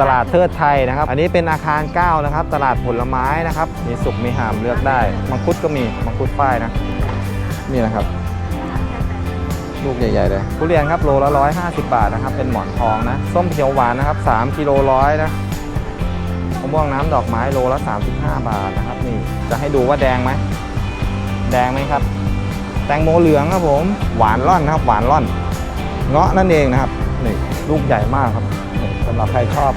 ตลาดเทิดไทยนะครับ อันนี้เป็นอาคาร9นะครับ ตลาดผลไม้นะครับ มีสุกมีหามเลือกได้ มังคุดก็มี มังคุดป้ายนะ นี่นะครับ ลูกใหญ่ๆเลยทุเรียนครับโลละ150 บาทนะครับ เป็นหมอนทองนะ ส้มเขียวหวานนะครับ3กิโลร้อยนะมะม่วงน้ำดอกไม้โลละ 35 บาทนะครับ นี่จะให้ดูว่าแดงไหม แดงไหมครับ แตงโมเหลืองครับผม หวานร่อนนะครับ หวานร่อน เงาะนั่นเองนะครับ นี่ลูกใหญ่มากครับ สำหรับใครชอบ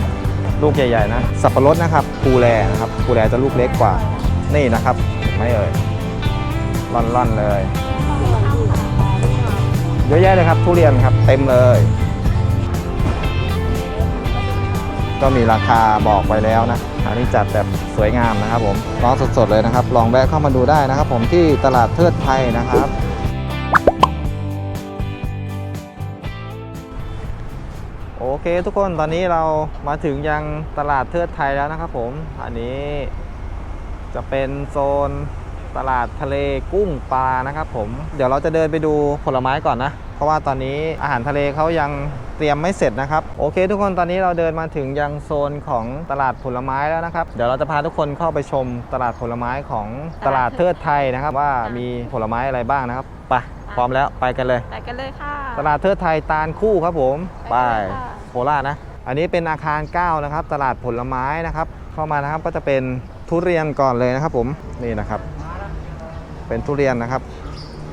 ลูกใหญ่ๆนะ สับปะรดนะครับปูแลนะครับปูแลจะลูกเล็กกว่า นี่นะครับไม่เอ่ยร่อนๆเลย เยอะแยะเลยครับทุเรียนครับเต็มเลย ก็มีราคาบอกไว้แล้วนะอันนี้จัดแบบสวยงามนะครับผมลองสดๆเลยนะครับ ลองแวะเข้ามาดูได้นะครับ ผมที่ตลาดเทิดไทยนะครับ โอเคทุกคนตอนนี้เรามาถึงยังตลาดเทิดไทยแล้วนะครับผม อันนี้จะเป็นโซนตลาดทะเลกุ้งปลานะครับผม เดี๋ยวเราจะเดินไปดูผลไม้ก่อนนะ เพราะว่าตอนนี้อาหารทะเลเขายัง เตรียมไม่เสร็จนะครับ โอเค ทุกคนตอนนี้เราเดินมาถึงยังโซนของตลาดผลไม้แล้วนะครับ เดี๋ยวเราจะพาทุกคนเข้าไปชมตลาดผลไม้ของตลาดเทิดไทยนะครับ ว่ามีผลไม้อะไรบ้างนะครับไปพร้อมแล้วไปกันเลย ไปกันเลยค่ะ ตลาดเทิดไทยตาลคู่ครับผม ไปไปเลยค่ะโคราชนะ อันนี้เป็นอาคาร 9 นะครับ ตลาดผลไม้นะครับ เข้ามานะครับก็จะเป็นทุเรียนก่อนเลยนะครับผมนี่นะครับ เป็นทุเรียนนะครับ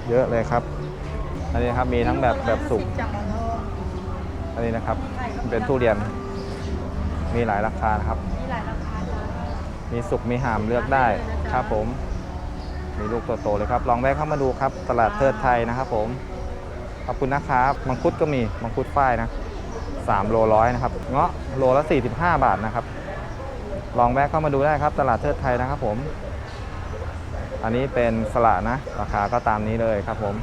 เยอะเลยครับ อันนี้ครับมีทั้งแบบแบบสุก อันนี้นะครับ เป็นทุเรียน มีหลายราคานะครับ มีหลายราคาจ้ะมีสุกมีหามเลือกได้ครับผม มีลูกโตๆเลยครับ ลองแวะเข้ามาดูครับ ตลาดเทิดไทยนะครับผม ขอบคุณนะครับ มังคุดก็มี มังคุดฝ้ายนะ3โลร้อยนะครับ เงาะโลละ 45 บาทนะครับ ลองแวะเข้ามาดูได้ครับ ตลาดเทิดไทยนะครับผม อันนี้เป็นสละนะ ราคาก็ตามนี้เลยครับผม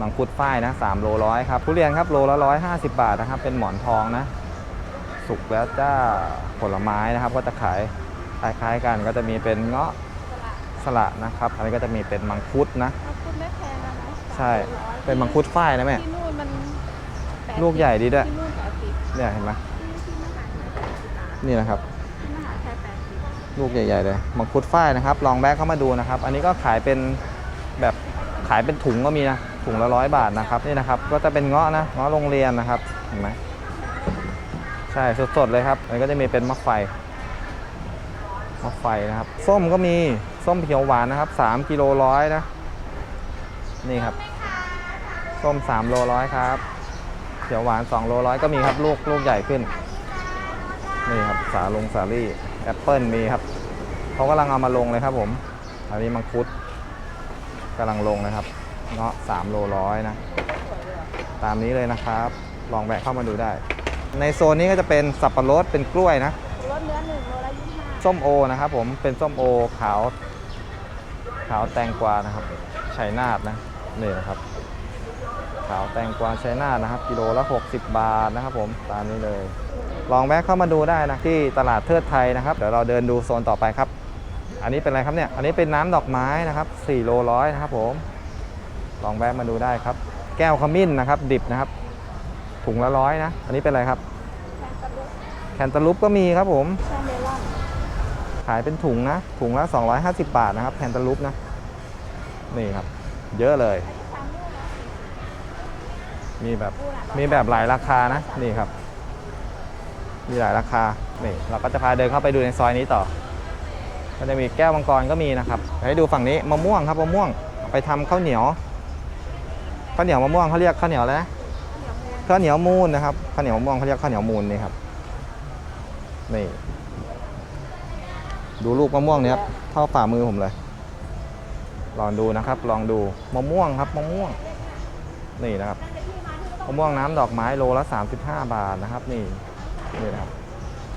มังคุดฝ้ายนะ3โลร้อยครับทุเรียนครับโลละ150บาทนะครับ เป็นหมอนทองนะ สุกแล้วจ้าผลไม้นะครับ ก็จะขายคล้ายๆกันก็จะมีเป็นเงาะสละนะครับอันนี้ก็จะมีเป็นมังคุดนะมังคุดไม่แพงนะนะใช่สามร้อยเป็นมังคุดฝ้ายนะแม่ที่นู่นมันแปดลูกใหญ่ดีด้วยที่นู่นแปดสิบเนี่ยเห็นไหมที่ที่มหานี่นะครับที่มหาชัยแปดสิบลูกใหญ่ๆเลยมังคุดฝ้ายนะครับ ลองแวะเข้ามาดูนะครับ อันนี้ก็ขายเป็นแบบขายเป็นถุงก็มีนะ ถุงละร้อยบาทนะครับนี่นะครับ ก็จะเป็นเงาะนะเงาะโรงเรียนนะครับเห็นไหมใช่สดๆเลยครับอันก็จะมีเป็นมะไฟมะไฟนะครับส้มก็มีส้มเขียวหวานนะครับ3กิโลร้อยนะนี่ครับส้ม3โลร้อยครับเขียวหวาน2โลร้อยก็มีครับลูกลูกใหญ่ขึ้นนี่ครับสาลงสาลี่แอปเปิลมีครับเขากำลังเอามาลงเลยครับผมอันนี้มังคุดกำลังลงนะครับ เงาะ3โลร้อยนะ ตามนี้เลยนะครับ ลองแวะเข้ามาดูได้ ในโซนนี้ก็จะเป็นสับปะรดเป็นกล้วยนะรสเนื้อหนึ่งโลละยี่สิบห้าส้มโอนะครับผมเป็นส้มโอขาว ขาวแตงกวานะครับชัยนาทนะนี่นะครับขาวแตงกวาชัยนาทนะครับ กิโลละ 60 บาทนะครับ ผมตามนี้เลย ลองแวะเข้ามาดูได้นะที่ตลาดเทิดไทยนะครับ เดี๋ยวเราเดินดูโซนต่อไปครับ อันนี้เป็นอะไรครับเนี่ย อันนี้เป็นน้ำดอกไม้นะครับ4โลร้อยนะครับผม ลองแวะมาดูได้ครับ แก้วขมิ้นนะครับ ดิบนะครับ ถุงละร้อยนะ อันนี้เป็นอะไรครับแคนตาลูปแคนตาลูปก็มีครับผมขายเป็นถุงนะ ถุงละ 250 บาทนะครับแคนตาลูปนะ นี่ครับ เยอะเลย มีแบบมีแบบหลายราคานะ นี่ครับ มีหลายราคา นี่ เราก็จะพาเดินเข้าไปดูในซอยนี้ต่อ ก็จะมีแก้วมังกรก็มีนะครับ ให้ดูฝั่งนี้มะม่วงครับมะม่วง ไปทำข้าวเหนียว ข้าวเหนียวมะม่วงเขาเรียกข้าวเหนียวอะไรนะข้าวเหนียวมูนนะครับข้าวเหนียวมะม่วงเขาเรียกข้าวเหนียวมูนนี่ครับนี่ดูลูกมะม่วงเนี้ยครับเท่าฝ่ามือผมเลย ลองดูนะครับ ลองดูมะม่วงครับมะม่วง นี่นะครับมะม่วงน้ำดอกไม้โลละ 35 บาทนะครับ นี่นี่นะครับ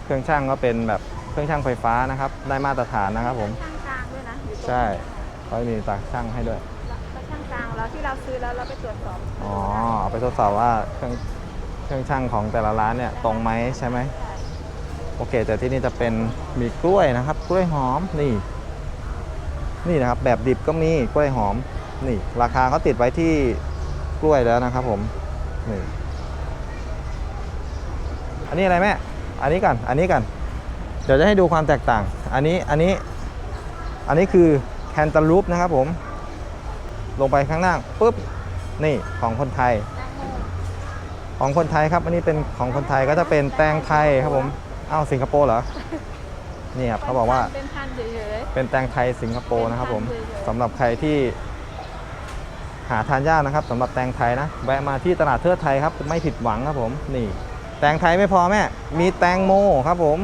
เครื่องช่างก็เป็นแบบเครื่องช่างไฟฟ้านะครับ ได้มาตรฐานนะครับผมช่างกลางด้วยนะอยู่ตรงใช่เขามีตาช่างให้ด้วย เราที่เราซื้อแล้วเราไปตรวจสอบอ๋อเอาไปทดสอบว่าเครื่องเครื่องช่างของแต่ละร้านเนี่ยตรงไหมใช่ไหมใช่โอเค แต่ที่นี่จะเป็นมีกล้วยนะครับ กล้วยหอมนี่ นี่นะครับ แบบดิบก็มีกล้วยหอม นี่ ราคาเขาติดไว้ที่กล้วยแล้วนะครับ ผมนี่อันนี้อะไรแม่อันนี้กันอันนี้กันเดี๋ยวจะให้ดูความแตกต่าง อันนี้อันนี้อันนี้คือแคนตาลูปนะครับผม ลงไปข้างล่างปุ๊บนี่ของคนไทยแตงโมของคนไทยครับ อันนี้เป็นของคนไทยก็จะเป็นแตงไทยครับผมอ้าวสิงคโปร์เหรอนี่ครับเขาบอกว่าเป็นพันธุ์เฉยเป็นแตงไทยสิงคโปร์นะครับผมเป็นพันธุ์เลยสำหรับใครที่หาทานยากนะครับสำหรับแตงไทยนะแวะมาที่ตลาดเทิดไทยครับไม่ผิดหวังครับผมนี่ แตงไทยไม่พอแม่มีแตงโมครับผม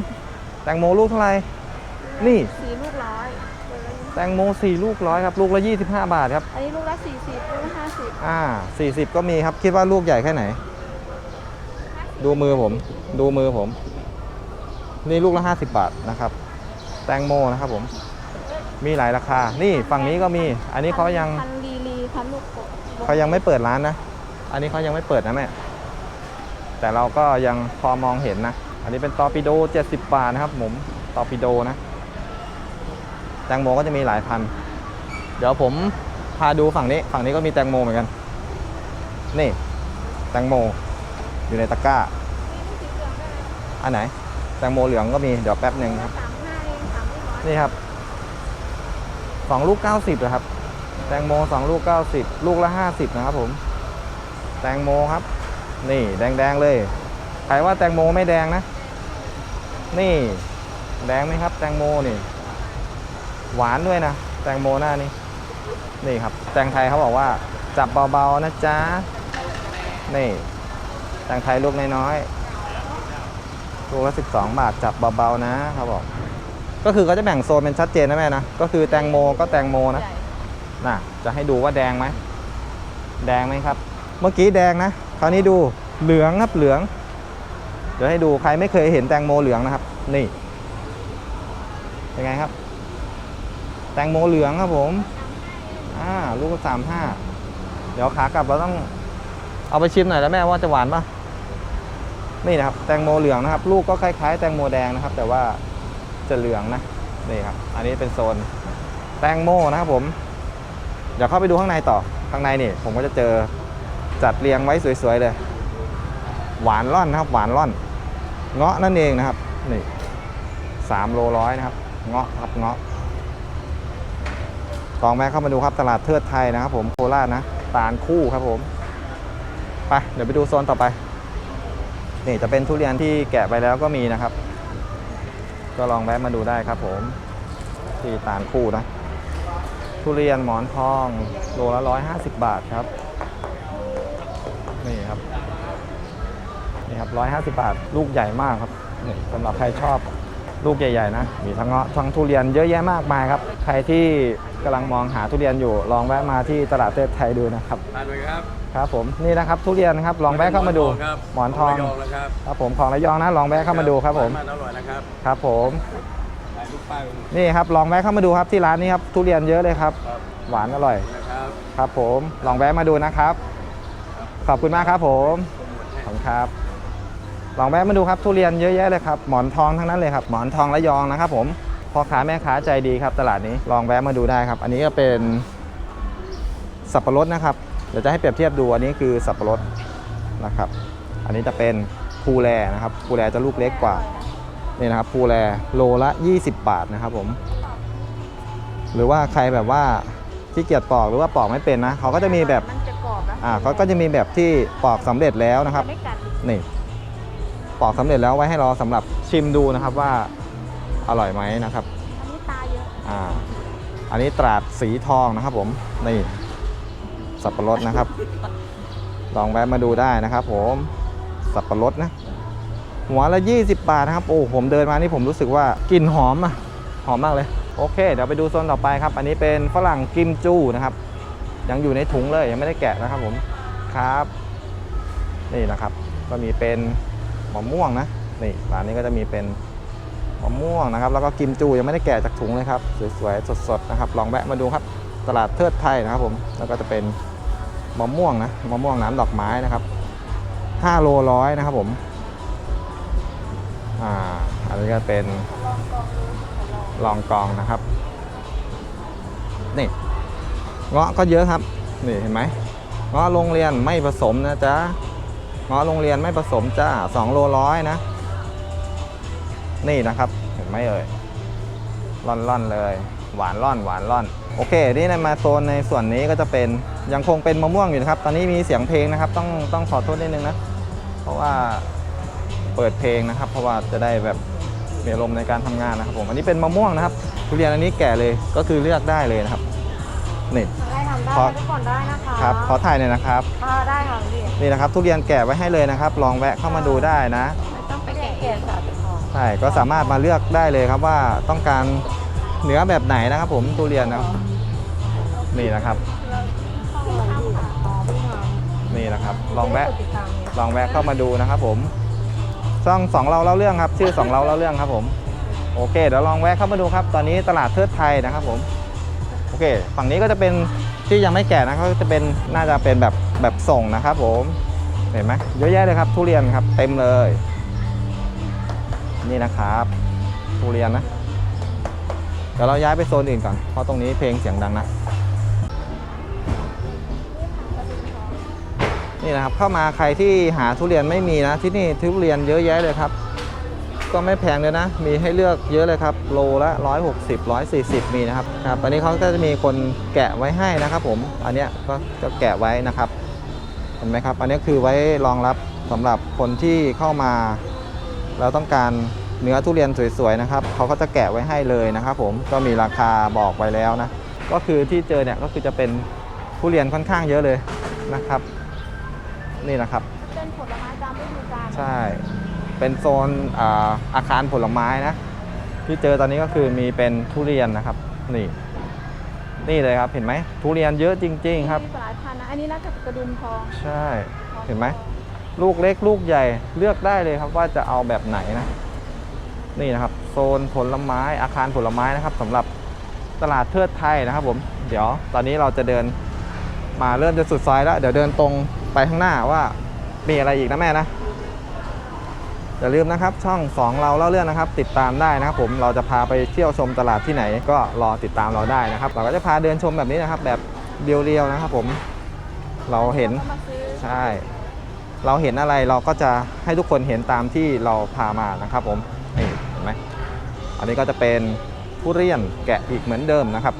แตงโมลูกเท่าไหร่ๆนี่สี่ลูกร้อยโลละยี่สิบ แตงโม4ลูกร้อยครับ ลูกละ 25 บาทครับ อันนี้ลูกละสี่สิบลูกละห้าสิบอ่า40 ก็มีครับ คิดว่าลูกใหญ่แค่ไหน ดูมือผม ดูมือผม นี่ลูกละ 50 บาทนะครับ แตงโมนะครับผม มีหลายราคา นี่ฝั่งนี้ก็มี อันนี้เขายังพันลีลีพันลูกโป่งเขายังไม่เปิดร้านนะ อันนี้เขายังไม่เปิดนะแม่ แต่เราก็ยังพอมองเห็นนะ อันนี้เป็นตอร์ปิโด 70 บาทนะครับผม ตอร์ปิโดนะ แตงโมก็จะมีหลายพัน เดี๋ยวผมพาดูฝั่งนี้ ฝั่งนี้ก็มีแตงโมเหมือนกัน นี่ แตงโม อยู่ในตะกร้า อันไหน แตงโมเหลืองก็มี เดี๋ยวแป๊บหนึ่งครับสามห้าเองสามลูกร้อยนี่ครับสองลูก90นะครับ แตงโมสองลูก90ลูกละ50นะครับผม แตงโมครับ นี่แดงๆเลย ใครว่าแตงโมไม่แดงนะ นี่ แดงไหมครับ แตงโมนี่ หวานด้วยนะ แตงโมหน้านี้ นี่ครับ แตงไทยเขาบอกว่า จับเบาๆนะจ๊ะ นี่ แตงไทยลูกน้อยๆลูกละ12บสองบาทจับเบาๆนะเขาบอก ก็คือเขาจะแบ่งโซนเป็นชัดเจนนะแม่นะ ก็คือแตงโมก็แตงโมนะ น่ะ จะให้ดูว่าแดงไหม แดงไหมครับ เมื่อกี้แดงนะ คราวนี้ดูเหลืองครับเหลือง เดี๋ยวให้ดูใครไม่เคยเห็นแตงโมเหลืองนะครับ นี่ เป็นไงครับ แตงโมเหลืองครับผมอ่าลูกสามห้าเดี๋ยวขากลับเราต้องเอาไปชิมหน่อยแล้วแม่ว่าจะหวานปะนี่นะครับ แตงโมเหลืองนะครับ ลูกก็คล้ายๆ แตงโมแดงนะครับ แต่ว่าจะเหลืองนะนี่ครับ อันนี้เป็นโซนแตงโมนะครับผม เดี๋ยวเข้าไปดูข้างในต่อข้างในนี่ ผมก็จะเจอจัดเรียงไว้สวยๆเลย หวานร่อนนะครับ หวานร่อน เงาะนั่นเองนะครับนี่สามโลร้อยนะครับ เงาะครับเงาะ ลองแม่เข้ามาดูครับตลาดเทิดไทยนะครับผมโคราชนะตาลคู่ครับผมไปเดี๋ยวไปดูโซนต่อไป นี่จะเป็นทุเรียนที่แกะไปแล้วก็มีนะครับ ก็ลองแวะมาดูได้ครับผม ที่ตาลคู่นะ ทุเรียนหมอนทองโลละร้อยห้าสิบบาทครับ นี่ครับนี่ครับร้อยห้าสิบบาทลูกใหญ่มากครับนี่สำหรับใครชอบ ลูกใหญ่ๆนะ มีทั้งเงาะทั้งทุเรียนเยอะแยะมากมายครับ ใครที่กำลังมองหาทุเรียนอยู่ ลองแวะมาที่ตลาดเทศไทยดูนะครับทานไหมครับ ครับผมนี่นะครับทุเรียนครับ ลองแวะเข้ามาดูครับหมอนทองระยองนะครับครับผมของระยองนะ ลองแวะเข้ามาดูครับผมมันอร่อยนะครับ ครับผมถ่ายรูปป้ายไว้นี่ครับลองแวะเข้ามาดูครับที่ร้านนี้ครับทุเรียนเยอะเลยครับครับหวานอร่อยนะครับครับผมลองแวะมาดูนะครับ ขอบคุณมากครับผมขอบคุณครับ ลองแวะมาดูครับทุเรียนเยอะแยะเลยครับหมอนทองทั้งนั้นเลยครับหมอนทองระยองนะครับผมพ่อค้าแม่ค้าใจดีครับตลาดนี้ลองแวะมาดูได้ครับ อันนี้ก็เป็นสับปะรดนะครับเดี๋ยวจะให้เปรียบเทียบดูอันนี้คือสับปะรดนะครับ อันนี้จะเป็นภูแลนะครับภูแลจะลูกเล็กกว่านี่นะครับภูแลโลละ 20 บาทนะครับผม หรือว่าใครแบบว่าที่เกียจปอกหรือว่าปอกไม่เป็นนะเขาก็จะมีแบบมันจะกรอบนะอ่าเขาก็จะมีแบบที่ปอกสำเร็จแล้วนะครับไม่กัดนี่ ปอกสำเร็จแล้วไว้ให้เราสำหรับชิมดูนะครับว่าอร่อยไหมนะครับ อันนี้ตาเยอะอ่าอันนี้ตราดสีทองนะครับผมนี่สับปะรดนะครับ ลองแวะมาดูได้นะครับ ผมสับปะรดนะหัวละ 20 บาทนะครับ โอ้ผมเดินมานี่ผมรู้สึกว่ากลิ่นหอมอะหอมมากเลย โอเค เดี๋ยวไปดูโซนต่อไปครับ อันนี้เป็นฝรั่งกิมจูนะครับ ยังอยู่ในถุงเลยยังไม่ได้แกะนะครับผมครับ นี่นะครับ ก็มีเป็น มะม่วงนะนี่ร้านนี้ก็จะมีเป็นมะม่วงนะครับ แล้วก็กิมจูยังไม่ได้แกะจากถุงเลยครับสวยๆสดๆนะครับ ลองแวะมาดูครับตลาดเทิดไทยนะครับผมแล้วก็จะเป็นมะม่วงนะมะม่วงน้ำดอกไม้นะครับ5โลร้อยนะครับผมอ่าอันนี้ก็เป็นลองกองดูขอลองลองกองนะครับนี่เงาะก็เยอะครับนี่เห็นไหมเงาะโรงเรียนไม่ผสมนะจ๊ะ เงาะโรงเรียนไม่ผสมจ้าสองโลร้อยนะ นี่นะครับเห็นไหมเอ่ยร่อนร่อนๆเลย หวานร่อนหวานร่อน โอเค นี่ในมาโซนในส่วนนี้ก็จะเป็นยังคงเป็นมะม่วงอยู่นะครับ ตอนนี้มีเสียงเพลงนะครับ ต้องต้องขอโทษนิดนึงนะ เพราะว่าเปิดเพลงนะครับ เพราะว่าจะได้แบบมีอารมณ์ในการทำงานนะครับผม อันนี้เป็นมะม่วงนะครับทุเรียนอันนี้แก่เลยก็คือเลือกได้เลยนะครับนี่ ได้ทำได้ขอ ทุกคนได้นะคะครับขอถ่ายหน่อยนะครับอ่าได้ค่ะพี่นี่นะครับ ทุเรียนแก่ไว้ให้เลยนะครับ ลองแวะเข้ามาดูได้นะ ไม่ต้องไปแกะเองค่ะเป็นของใช่ ก็สามารถมาเลือกได้เลยครับว่าต้องการเนื้อแบบไหนนะครับ ผมทุเรียนนะนี่นะครับพี่ทำค่ะอ๋อพี่ทำนี่นะครับ ลองแวะติดตามเนี่ยลองแวะเข้ามาดูนะครับ ผม ช่องสองเราเล่าเรื่องครับ ชื่อสองเราเล่าเรื่องครับ ผม โอเค เดี๋ยวลองแวะเข้ามาดูครับ ตอนนี้ตลาดเทิดไทยนะครับ ผม โอเค ฝั่งนี้ก็จะเป็น ที่ยังไม่แก่นะก็จะเป็นน่าจะเป็นแบบแบบส่งนะครับผมเห็นไหมเยอะแยะเลยครับทุเรียนครับเต็มเลย นี่นะครับทุเรียนนะเดี๋ยวเราย้ายไปโซนอื่นก่อน เพราะตรงนี้เพลงเสียงดังนะ นี่นะครับเข้ามาใครที่หาทุเรียนไม่มีนะที่นี่ทุเรียนเยอะแยะเลยครับ ก็ไม่แพงเลยนะ มีให้เลือกเยอะเลยครับ โลละ 160 140 มีนะครับครับอันนี้เขาก็จะมีคนแกะไว้ให้นะครับ ผม อันเนี้ยก็จะแกะไว้นะครับ เห็นไหมครับ อันนี้คือไว้รองรับสำหรับคนที่เข้ามา เราต้องการเนื้อทุเรียนสวยๆนะครับ เขาก็จะแกะไว้ให้เลยนะครับ ผม ก็มีราคาบอกไว้แล้วนะ ก็คือที่เจอเนี่ยก็คือจะเป็นทุเรียนค่อนข้างเยอะเลยนะครับ นี่นะครับ เป็นผลไม้ตามฤดูกาล ใช่ เป็นโซนอาอาคารผลไม้นะ ที่เจอตอนนี้ก็คือมีเป็นทุเรียนนะครับ นี่ นี่เลยครับเห็นไหมทุเรียนเยอะจริง ๆ ครับ มีหลายพันธุ์นะ อันนี้น่าจะกระดุมทองใช่ เห็นไหมลูกเล็กลูกใหญ่เลือกได้เลยครับว่าจะเอาแบบไหนนะ นี่นะครับ โซนผลไม้อาคารผลไม้นะครับสำหรับตลาดเทิดไทยนะครับผม เดี๋ยวตอนนี้เราจะเดินมาเริ่มจะสุดซอยแล้ว เดี๋ยวเดินตรงไปข้างหน้าว่ามีอะไรอีกนะแม่นะ อย่าลืมนะครับช่อง 2 เราเล่าเรื่องนะครับ ติดตามได้นะครับผมเราจะพาไปเที่ยวชมตลาดที่ไหนก็รอติดตามเราได้นะครับ เราก็จะพาเดินชมแบบนี้นะครับ แบบเรียวๆนะครับผมเราเห็นก็มาซื้อใช่ เราเห็นอะไรเราก็จะให้ทุกคนเห็นตามที่เราพามานะครับผมนี่เห็นไหมอันนี้ก็จะเป็นทุเรียนแกะอีกเหมือนเดิมนะครับ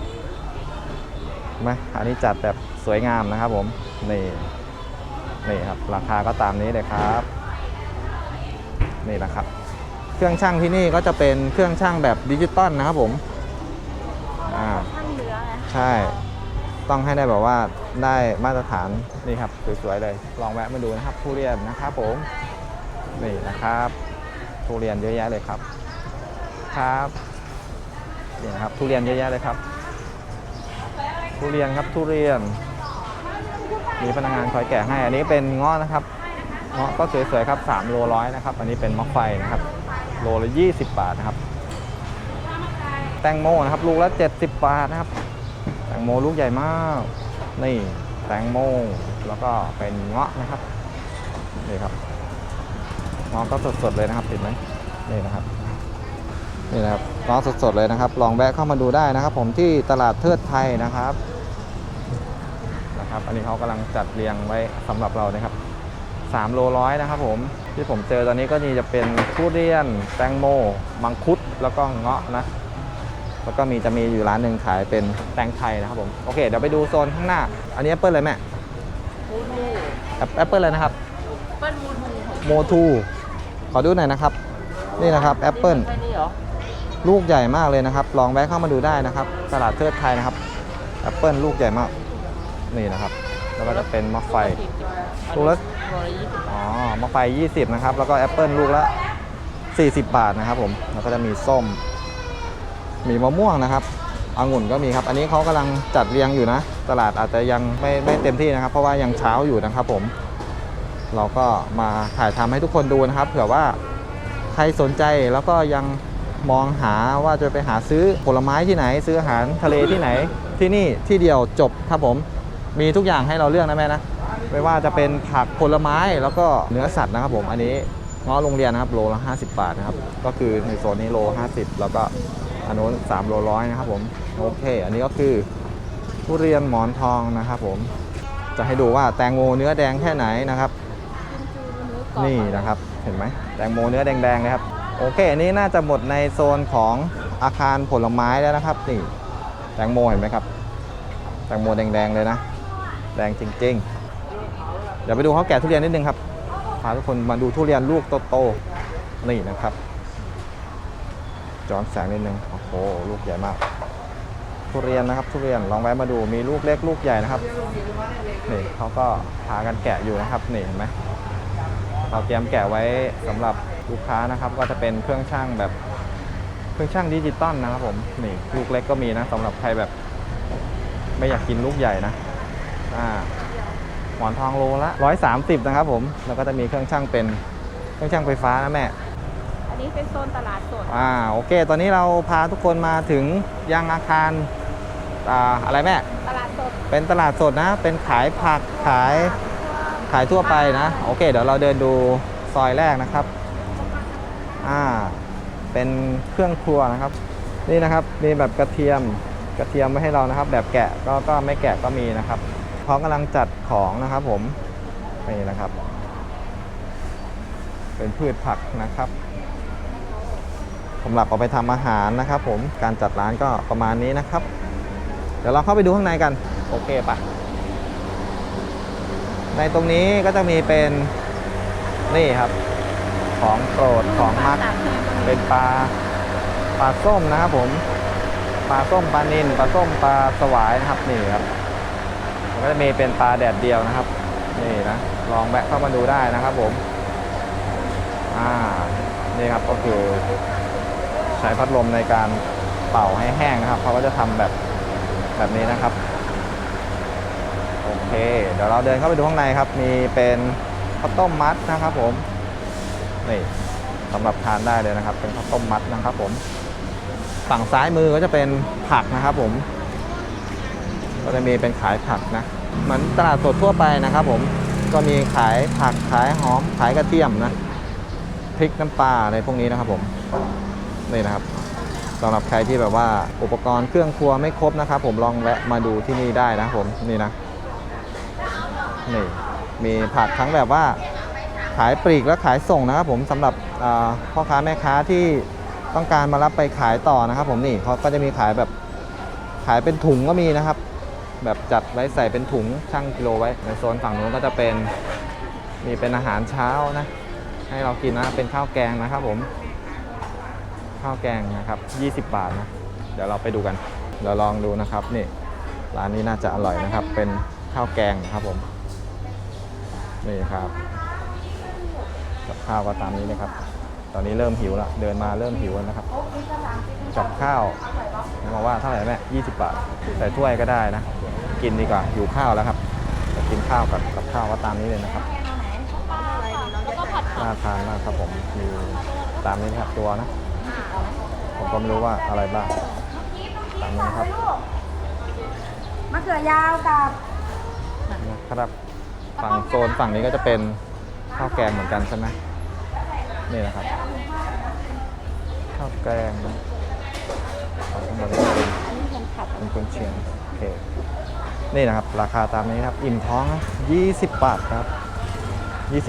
เห็นไหมอันนี้จัดแบบสวยงามนะครับผมนี่นี่ครับราคาก็ตามนี้เลยครับ นี่นะครับ เครื่องช่างที่นี่ก็จะเป็นเครื่องช่างแบบดิจิตอลนะครับผมอ่าข้างเนื้อไงใช่ ต้องให้ได้แบบว่าได้มาตรฐานนี่ครับสวยๆเลย ลองแวะมาดูนะครับทุเรียนนะครับผมนี่นะครับทุเรียนเยอะแยะเลยครับครับนี่นะครับทุเรียนเยอะแยะเลยครับ ทุเรียนครับทุเรียน มีพนักงานคอยแกะให้อันนี้เป็นเงาะนะครับ เงาะก็สวยๆครับ3โลร้อยนะครับ อันนี้เป็นมะไฟนะครับ โลละ20 บาทนะครับ แตงโมนะครับ ลูกละ 70 บาทนะครับ แตงโมลูกใหญ่มาก นี่แตงโม แล้วก็เป็นเงาะนะครับ นี่ครับเงาะก็สดๆเลยนะครับเห็นไหมนี่นะครับ นี่นะครับเงาะสดๆเลยนะครับ ลองแวะเข้ามาดูได้นะครับ ผมที่ตลาดเทิดไทยนะครับ นะครับ อันนี้เขากำลังจัดเรียงไว้สำหรับเรานะครับ 3 โลร้อยนะครับผมที่ผมเจอตอนนี้ก็นี่จะเป็นทุเรียน แตงโม มังคุดแล้วก็เงาะนะ แล้วก็มีจะมีอยู่ร้านหนึ่งขายเป็นแตงไทยนะครับผมโอเคเดี๋ยวไปดูโซนข้างหน้า อันนี้แอปเปิลเลยแม่มูทูแอปแอปเปิลเลยนะครับเปิ้ลมูทูโมทูขอดูหน่อยนะครับ นี่นะครับแอปเปิลแค่นี้เหรอลูกใหญ่มากเลยนะครับ ลองแวะเข้ามาดูได้นะครับ ตลาดเทิดไทยนะครับแอปเปิลลูกใหญ่มาก นี่นะครับ แล้วก็จะเป็นมะไฟลูกละ อ๋อมะไฟ 20 นะครับ แล้วก็แอปเปิลลูกละ 40 บาทนะครับผมแล้วก็จะมีส้ม มีมะม่วงนะครับองุ่นก็มีครับ อันนี้เขากำลังจัดเรียงอยู่นะ ตลาดอาจจะยังไม่ไม่เต็มที่นะครับ เพราะว่ายังเช้าอยู่นะครับผม เราก็มาถ่ายทำให้ทุกคนดูนะครับ เผื่อว่าใครสนใจแล้วก็ยังมองหาว่าจะไปหาซื้อผลไม้ที่ไหน ซื้ออาหารทะเลที่ไหน ที่นี่ที่เดียวจบครับผม มีทุกอย่างให้เราเลือกนะแม่นะ ไม่ว่าจะเป็นผักผลไม้แล้วก็เนื้อสัตว์นะครับผม อันนี้ง้อโรงเรียนนะครับโลละ 50 บาทนะครับ ก็คือในโซนนี้โล 50 แล้วก็อันนู้น3โลร้อยนะครับผมโอเค อันนี้ก็คือทุเรียนหมอนทองนะครับผมจะให้ดูว่าแตงโมเนื้อแดงแค่ไหนนะครับ นี่นะครับเห็นไหมแตงโมเนื้อแดงๆเลยครับ โอเค อันนี้น่าจะหมดในโซนของอาคารผลไม้แล้วนะครับนี่แตงโมเห็นไหมครับแตงโมแดงๆเลยนะ แดงจริง ๆ ดี๋ยวไปดูเขาแกะทุเรียนนิดนึงครับพาทุกคนมาดูทุเรียนลูกโตๆนี่นะครับจอนแสงนิดนึงโอ้โหลูกใหญ่มาก ทุเรียนนะครับ ทุเรียนลองแวะมาดูมีลูกเล็กลูกใหญ่นะครับนี่เขาก็พากันแกะอยู่นะครับนี่เห็นไหมเราเตรียมแกะไว้สำหรับลูกค้านะครับ ก็จะเป็นเครื่องช่างแบบเครื่องช่างดิจิตอลนะครับผมนี่ลูกเล็กก็มีนะสำหรับใครแบบ ไม่อยากกินลูกใหญ่นะอ่า หมอนทองโลละ130 นะครับผมแล้วก็จะมีเครื่องช่างเป็นเครื่องช่างไฟฟ้านะแม่ อันนี้เป็นโซนตลาดสดอ่าโอเค ตอนนี้เราพาทุกคนมาถึงยังอาคารอ่าอะไรแม่ ตลาดสดเป็นตลาดสดนะ เป็นขายผักขายขายทั่วไปนะ โอเค เดี๋ยวเราเดินดูซอยแรกนะครับอ่าเป็นเครื่องครัวนะครับ นี่นะครับมีแบบกระเทียมกระเทียมไว้ให้เรานะครับ แบบแกะก็ก็ไม่แกะก็มีนะครับ เขากำลังจัดของนะครับผม นี่นะครับ เป็นพืชผักนะครับสำหรับเอาไปทำอาหารนะครับ ผม การจัดร้านก็ประมาณนี้นะครับ เดี๋ยวเราเข้าไปดูข้างในกัน โอเคปะในตรงนี้ก็จะมีเป็นนี่ครับ ของโปรดของมัก เป็นปลาปลาส้มนะครับผม ปลาส้มปลานิลปลาส้มปลาสวายนะครับนี่ครับ แล้วก็จะมีเป็นปลาแดดเดียวนะครับ นี่นะลองแวะเข้ามาดูได้นะครับผมอ่านี่ครับก็คือใช้พัดลมในการเป่าให้แห้งนะครับเขาก็จะทำแบบแบบนี้นะครับโอเค เดี๋ยวเราเดินเข้าไปดูข้างในครับ มีเป็นข้าวต้มมัดนะครับ ผมนี่สำหรับทานได้เลยนะครับ เป็นข้าวต้มมัดนะครับ ผมฝั่งซ้ายมือก็จะเป็นผักนะครับ ผม ก็จะมีเป็นขายผักนะ เหมือนตลาดสดทั่วไปนะครับผม ก็มีขายผักขายหอมขายกระเทียมนะ พริกน้ำปลาอะไรพวกนี้นะครับผม นี่นะครับสำหรับใครที่แบบว่าอุปกรณ์เครื่องครัวไม่ครบนะครับผมลองแวะมาดูที่นี่ได้นะผม นี่นะ นี่มีผักทั้งแบบว่าขายปลีกและขายส่งนะครับผมสำหรับพ่อค้าแม่ค้าที่ต้องการมารับไปขายต่อนะครับผมนี่เขาก็จะมีขายแบบขายเป็นถุงก็มีนะครับ แบบจัดไว้ใส่เป็นถุงชั่งกิโลไว้ ในโซนฝั่งนู้นก็จะเป็นมีเป็นอาหารเช้านะ ให้เรากินนะเป็นข้าวแกงนะครับผม ข้าวแกงนะครับ 20 บาทนะ เดี๋ยวเราไปดูกันเดี๋ยวลองดูนะครับนี่ร้านนี้น่าจะอร่อยนะครับ เป็นข้าวแกงนะครับผมนี่ครับกับข้าวก็ตามนี้เลยครับ ตอนนี้เริ่มหิวแล้วเดินมาเริ่มหิวแล้วนะครับกับข้าว บอกว่าเท่าไหร่แม่20บาทใส่ถ้วยก็ได้นะ กินดีกว่าหิวข้าวแล้วครับจะกินข้าวกับกับข้าวก็ตามนี้เลยนะครับแล้วก็ผัดน่าทานมากครับผมมีตามนี้นะครับตัวนะ ผมก็ไม่รู้ว่าอะไรบ้างตามนี้นะครับมะเขือยาวกับนะครับฝั่งโซนฝั่งนี้ก็จะเป็นข้าวแกงเหมือนกันใช่ไหมนี่นะครับข้าวแกงนะ ฝั่งข้างบนก็เป็นอันนี้เป็นผัดเป็นกุนเชียงโอเคนี่นะครับ ราคาตามนี้ครับ อิ่มท้อง 20 บาทครับ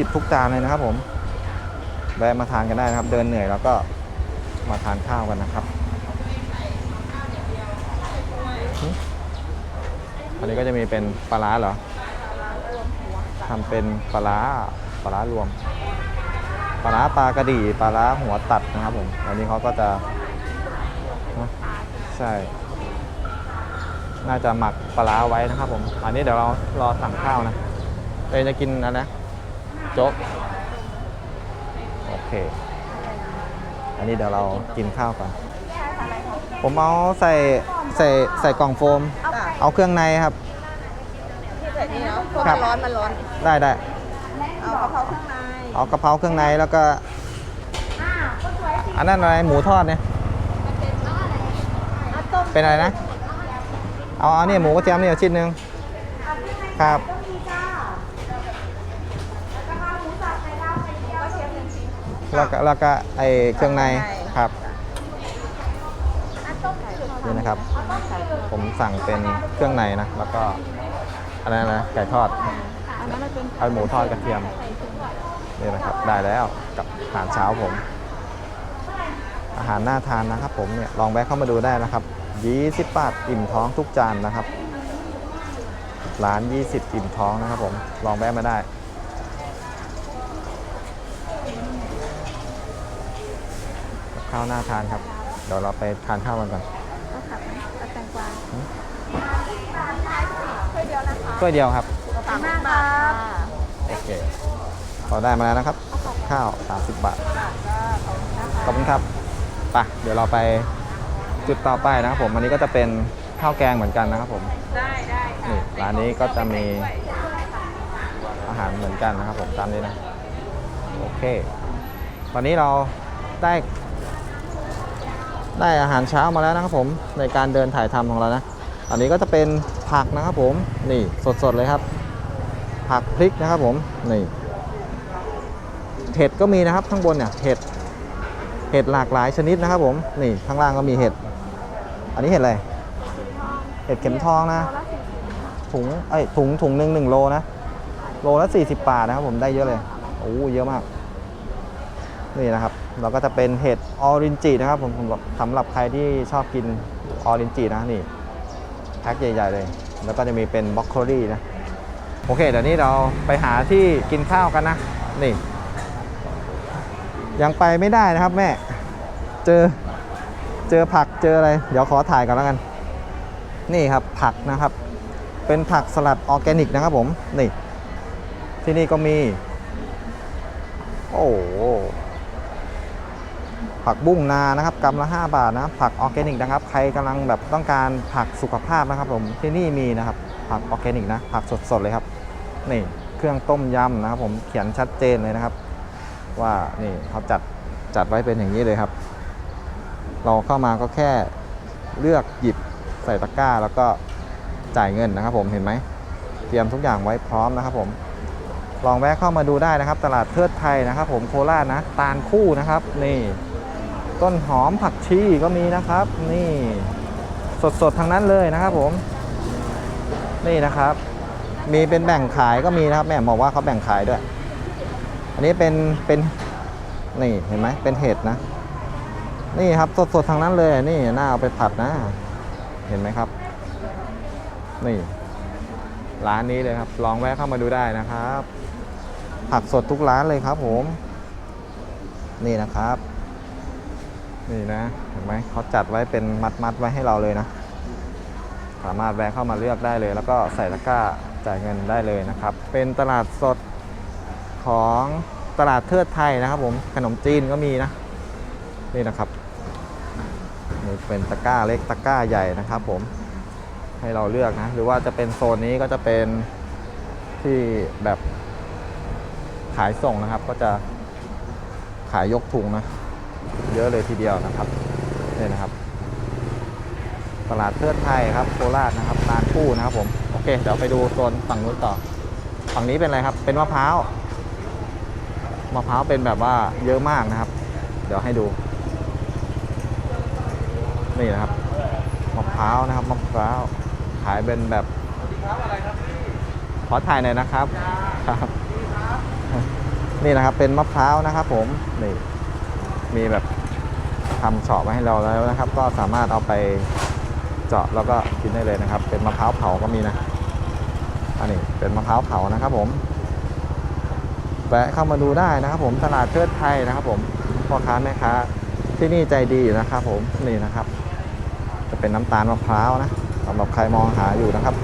20 ทุกจานเลยนะครับผมแวะมาทานกันได้นะครับ เดินเหนื่อยแล้วก็มาทานข้าวกันนะครับอันนี้ก็จะมีเป็นปลาร้าเหรอทำเป็นปลาร้าปลาร้ารวมปลาร้าปลากระดี่ปลาร้าหัวตัดนะครับผมอันนี้เขาก็จะ ใช่ น่าจะหมักปลาร้าไว้นะครับผม อันนี้เดี๋ยวเรารอสั่งข้าวนะเอยจะกินอะไรนะโจ๊กโอเค อันนี้เดี๋ยวเรากินข้าวก่อนผมเอาใส่ใส่ใส่กล่องโฟม เอาเครื่องในครับที่แบบนี้เนาะครับร้อนมันร้อน ได้ได้เอากะเพราเครื่องใน เอากะเพราเครื่องในแล้วก็ อันนั้นอะไรหมูทอดเนี่ย เป็นอะไรนะเอาเอาเนี่ยหมูกระเทียมเนี่ยชิ้นหนึ่งครับแล้วก็แล้วก็ไอเครื่องในครับนี่นะครับ ผมสั่งเป็นเครื่องในนะแล้วก็อะไรนะไก่ทอดเอาหมูทอดกระเทียมนี่นะครับได้แล้วกับอาหารเช้าผม อาหารน่าทานนะครับ ผมเนี่ยลองแวะเข้ามาดูได้นะครับ 20 บาท อิ่มท้องทุกจานนะครับ ร้าน 20 อิ่มท้องนะครับผม ลองแวะมาได้กับข้าวน่าทานครับ เดี๋ยวเราไปทานข้าวกันก่อนก็ผัดนะเอาแตงกวาถ้วยเดียวครับ ขอบคุณมากครับโอเคพอได้มาแล้วนะครับ ข้าว 30 บาท ขอบคุณครับไปเดี๋ยวเราไป จุดต่อไปนะครับผมอันนี้ก็จะเป็นข้าวแกงเหมือนกันนะครับผมได้ได้นี่ร้านนี้ก็จะมีอาหารเหมือนกันนะครับผมตามนี้นะโอเค ตอนนี้เราได้ ได้อาหารเช้ามาแล้วนะครับผมในการเดินถ่ายทำของเรานะอันนี้ก็จะเป็นผักนะครับผมนี่สดๆเลยครับ ผักพริกนะครับผมนี่เห็ดก็มีนะครับข้างบนเนี่ยเห็ดเห็ดหลากหลายชนิดนะครับผมนี่ข้างล่างก็มีเห็ด อันนี้เห็ดอะไร เห็ดเข็มทองนะ ถุงเอ้ยถุงถุงหนึ่งหนึ่งโลนะ โลละ 40 บาทนะครับผมได้เยอะเลย โอ้เยอะมาก นี่นะครับ เราก็จะเป็นเห็ดออรินจินะครับผมสำหรับสำหรับใครที่ชอบกินออรินจินะนี่แพ็คใหญ่ ๆ เลย แล้วก็จะมีเป็นบล็อกโคลี่นะ โอเค เดี๋ยวนี้เราไปหาที่กินข้าวกันนะ นี่ ยังไปไม่ได้นะครับแม่ เจอ เจอผักเจออะไร เดี๋ยวขอถ่ายกันแล้วกัน นี่ครับผักนะครับ เป็นผักสลัดออร์แกนิกนะครับผมนี่ที่นี่ก็มี โอ้ผักบุ้งนานะครับกำละ 5 บาทนะผักออร์แกนิกนะครับ ใครกำลังแบบต้องการผักสุขภาพนะครับผมที่นี่มีนะครับ ผักออร์แกนิกนะผักสดๆเลยครับนี่เครื่องต้มยำนะครับ ผมเขียนชัดเจนเลยนะครับ ว่านี่เขาจัดจัดไว้เป็นอย่างนี้เลยครับ เราเข้ามาก็แค่เลือกหยิบใส่ตะกร้า แล้วก็จ่ายเงินนะครับผมเห็นไหมเตรียมทุกอย่างไว้พร้อมนะครับผมลองแวะเข้ามาดูได้นะครับ ตลาดเทิดไทยนะครับ ผมโคราชนะตาลคู่นะครับ นี่ต้นหอมผักชีก็มีนะครับ นี่สดๆทั้งนั้นเลยนะครับผม นี่นะครับ มีเป็นแบ่งขายก็มีนะครับ แม่บอกว่าเขาแบ่งขายด้วย อันนี้เป็นเป็นนี่เห็นไหมเป็นเห็ดนะ นี่ครับสดๆทางนั้นเลยนี่น่าเอาไปผัดนะ เห็นไหมครับ นี่ร้านนี้เลยครับ ลองแวะเข้ามาดูได้นะครับ ผักสดทุกร้านเลยครับ ผม นี่นะครับ นี่นะเห็นไหมเขาจัดไว้เป็นมัดๆไว้ให้เราเลยนะ สามารถแวะเข้ามาเลือกได้เลย แล้วก็ใส่ตะกร้าจ่ายเงินได้เลยนะครับ เป็นตลาดสดของตลาดเทิดไทยนะครับ ผมขนมจีนก็มีนะ นี่นะครับ นี่เป็นตะกร้าเล็กตะกร้าใหญ่นะครับ ผมให้เราเลือกนะ หรือว่าจะเป็นโซนนี้ก็จะเป็นที่แบบขายส่งนะครับ ก็จะขายยกถุงนะ เยอะเลยทีเดียวนะครับนี่นะครับ ตลาดเทิดไทยครับโคราชนะครับร้านคู่นะครับผมโอเคเดี๋ยวไปดูโซนฝั่งนู้นต่อ ฝั่งนี้เป็นอะไรครับ เป็นมะพร้าวมะพร้าวเป็นแบบว่าเยอะมากนะครับ เดี๋ยวให้ดู นี่นะครับมะพร้าวนะครับมะพร้าวขายเป็นแบบขอถ่ายหน่อยนะครับครับ นี่นะครับเป็นมะพร้าวนะครับ ผมนี่มีแบบทำเฉาะมาให้เราแล้วนะครับ ก็สามารถเอาไปเจาะแล้วก็กินได้เลยนะครับ เป็นมะพร้าวเผาก็มีนะอันนี้เป็นมะพร้าวเผานะครับ ผมแวะเข้ามาดูได้นะครับ ผมตลาดเทิดไทยนะครับ ผมพ่อค้าแม่ค้าที่นี่ใจดีนะครับ ผมนี่นะครับ เป็นน้ำตาลมะพร้าวนะสำหรับใครมองหาอยู่นะครับ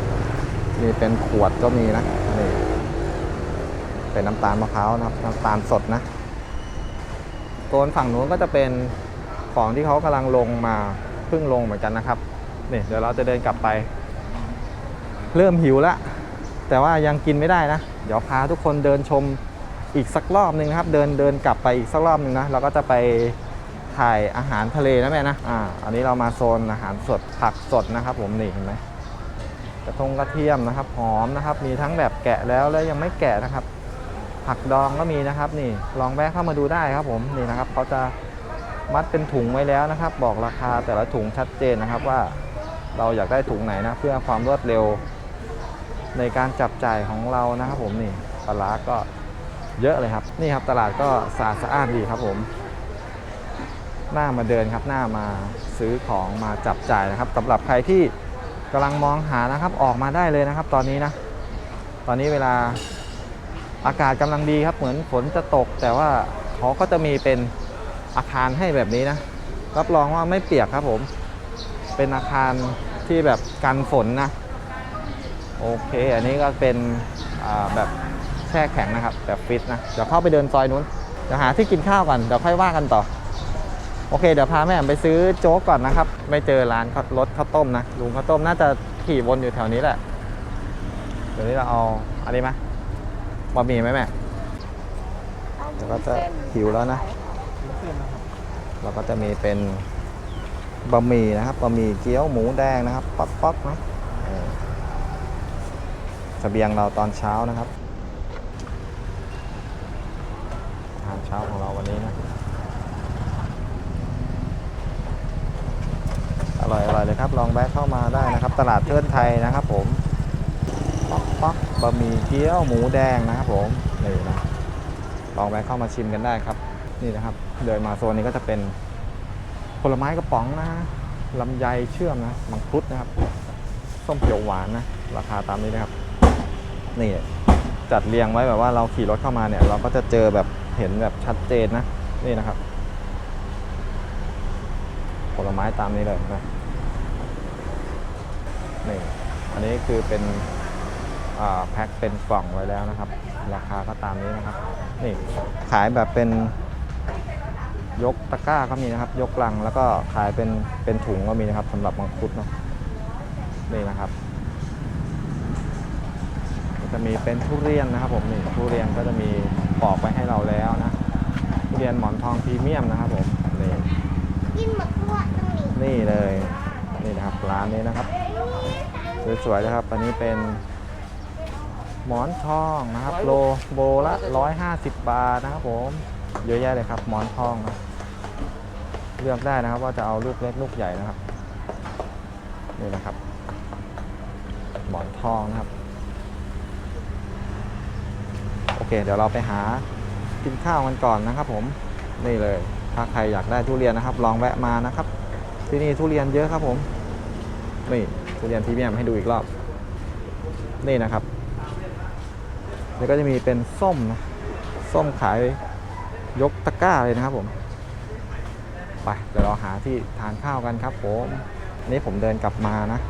นี่เป็นขวดก็มีนะนี่เป็นน้ำตาลมะพร้าวนะครับน้ำตาลสดนะโซนฝั่งนู้นก็จะเป็นของที่เขากำลังลงมาเพิ่งลงเหมือนกันนะครับนี่เดี๋ยวเราจะเดินกลับไป เริ่มหิวแล้วแต่ว่ายังกินไม่ได้นะ เดี๋ยวพาทุกคนเดินชมอีกสักรอบหนึ่งนะครับ เดินเดินกลับไปอีกสักรอบหนึ่งนะเราก็จะไป ถ่ายอาหารทะเลนะแม่นะอ่าอันนี้เรามาโซนอาหารสดผักสดนะครับผมนี่เห็นไหมกระทงกระเทียมนะครับหอมนะครับมีทั้งแบบแกะแล้วและยังไม่แกะนะครับ ผักดองก็มีนะครับ นี่ลองแวะเข้ามาดูได้ครับผมนี่นะครับเขาจะมัดเป็นถุงไว้แล้วนะครับ บอกราคาแต่ละถุงชัดเจนนะครับว่าเราอยากได้ถุงไหนนะเพื่อความรวดเร็ว ในการจับจ่ายของเรานะครับ ผมนี่ปลาก็เยอะเลยครับ นี่ครับตลาดก็สะอาดสะอ้านดีครับผม หน้ามาเดินครับหน้ามาซื้อของมาจับจ่ายนะครับสำหรับใครที่กำลังมองหานะครับออกมาได้เลยนะครับ ตอนนี้นะ ตอนนี้เวลาอากาศกำลังดีครับเหมือนฝนจะตก แต่ว่าเขาก็จะมีเป็นอาคารให้แบบนี้นะรับรองว่าไม่เปียกครับผม เป็นอาคารที่แบบกันฝนนะ โอเค อันนี้ก็เป็นแบบแช่แข็งนะครับแบบฟิตนะ เดี๋ยวเข้าไปเดินซอยนู้นเดี๋ยวหาที่กินข้าวก่อนเดี๋ยวค่อยว่ากันต่อ โอเค เดี๋ยวพาแม่ไปซื้อโจ๊กก่อนนะครับ ไม่เจอร้านข้าวรถข้าวต้มนะลุงข้าวต้มน่าจะขี่วนอยู่แถวนี้แหละ เดี๋ยวนี้เราเอาอันนี้ไหมบะหมี่ไหมแม่เดี๋ยวก็จะหิวแล้วนะ เราก็จะมีเป็นบะหมี่นะครับบะหมี่เกี๊ยวหมูแดงนะครับป๊อกป๊อกนะเออเสบียงเราตอนเช้านะครับอาหารเช้าของเราวันนี้นะ อร่อยอร่อยเลยครับ ลองแวะเข้ามาได้นะครับ ตลาดเทิดไทยนะครับผมป๊อกป๊อกบะหมี่เกี๊ยวหมูแดงนะครับผมนี่นะลองแวะเข้ามาชิมกันได้ครับ นี่นะครับ เดินมาโซนนี้ก็จะเป็นผลไม้กระป๋องนะลำไยเชื่อมนะมังคุดนะครับ ส้มเขียวหวานนะราคาตามนี้นะครับ นี่จัดเรียงไว้แบบว่าเราขี่รถเข้ามาเนี่ย เราก็จะเจอแบบเห็นแบบชัดเจนนะ นี่นะครับ ผลไม้ตามนี้เลยนะ นี่อันนี้คือเป็นอ่าแพ็คเป็นกล่องไว้แล้วนะครับ ราคาก็ตามนี้นะครับ นี่ขายแบบเป็นยกตะกร้าก็มีนะครับ ยกลังแล้วก็ขายเป็นเป็นถุงก็มีนะครับสำหรับมังคุดเนาะนี่นะครับก็จะมีเป็นทุเรียนนะครับ ผมนี่ทุเรียนก็จะมีปอกไว้ให้เราแล้วนะทุเรียนหมอนทองพรีเมียมนะครับผมนี่กินหมึกลวกตรงนี้นี่เลย นี่นะครับร้านนี้นะครับ สวยๆนะครับ อันนี้เป็นหมอนทองนะครับโลโบละ 150 บาทนะครับผมเยอะแยะเลยครับหมอนทองนะเลือกได้นะครับว่าจะเอาลูกเล็กลูกใหญ่นะครับนี่นะครับ หมอนทองนะครับ โอเค เดี๋ยวเราไปหากินข้าวกันก่อนนะครับ ผมนี่เลย ถ้าใครอยากได้ทุเรียนนะครับ ลองแวะมานะครับ ที่นี่ทุเรียนเยอะครับผม นี่ทุเรียนพรีเมียมให้ดูอีกรอบ นี่นะครับ แล้วก็จะมีเป็นส้มนะ ส้มขายยกตะกร้าเลยนะครับผม ไปเดี๋ยวเราหาที่ทานข้าวกันครับผมนี่ผมเดินกลับมานะ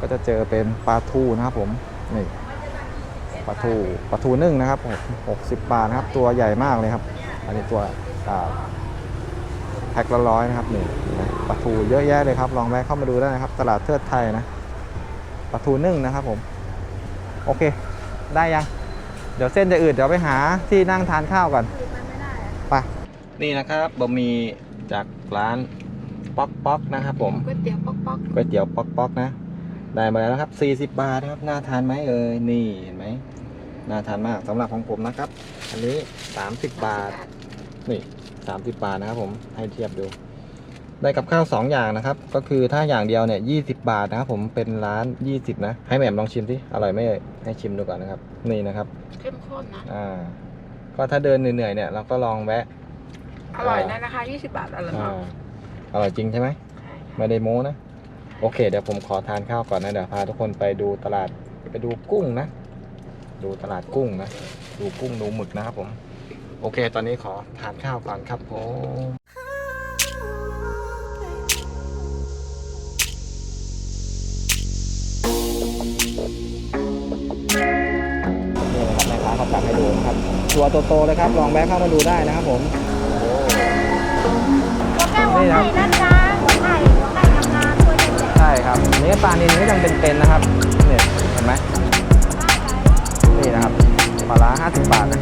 ก็จะเจอเป็นปลาทูนะครับผม นี่ปลาทูปลาทูนึ่งนะครับหกสิบบาทนะครับ ตัวใหญ่มากเลยครับ อันนี้ตัวแพ็คละร้อยนะครับนี่ ปลาทูเยอะแยะเลยครับ ลองแวะเข้ามาดูได้นะครับ ตลาดเทิดไทยนะปลาทูนึ่งนะครับผม โอเค ได้ยัง เดี๋ยวเส้นจะอืดเดี๋ยวไปหาที่นั่งทานข้าวก่อนไปนี่นะครับบะหมี่จากร้านป๊อกป๊อกนะครับ ผมก๋วยเตี๋ยวป๊อกป๊อกก๋วยเตี๋ยวป๊อกป๊อกนะ ได้มาแล้วนะครับ40บาทนะครับน่าทานไหมเอ่ยนี่เห็นไหมน่าทานมากสำหรับของผมนะครับ อันนี้ 30 บาท นี่ 30 บาทนะครับผมให้เทียบดู ได้กับข้าว2อย่างนะครับ ก็คือถ้าอย่างเดียวเนี่ย20บาทนะครับผมเป็นร้าน 20 นะ ให้แหม่มลองชิมสิอร่อยไหมเอ่ยให้ชิมดูก่อนนะครับ นี่นะครับเข้มข้นนะอ่าก็ถ้าเดินเหนื่อยๆเนี่ยเราก็ลองแวะอร่อยนะนะคะ20 บาทอร่อยอ่ามากอร่อยจริงใช่ไหมไม่ได้โม้นะ โอเค เดี๋ยวผมขอทานข้าวก่อนนะเดี๋ยวพาทุกคนไปดูตลาดไปดูกุ้งนะ ดูตลาดกุ้งนะ ดูกุ้งดูหมึกนะครับผม โอเค ตอนนี้ขอทานข้าวก่อนครับผม ตัวโตๆเลยครับ ลองแวะเข้ามาดูได้นะครับผมโอ้ตัวแก้วหัวไข่นะจ๊ะหัวไข่หัวไข่ทำงานตัวใหญ่ใช่ครับอันนี่ปลานิลก็ยังเป็นๆนะครับเนี่ยเห็นไหมนี่นะครับปลาร้า50บาทนะ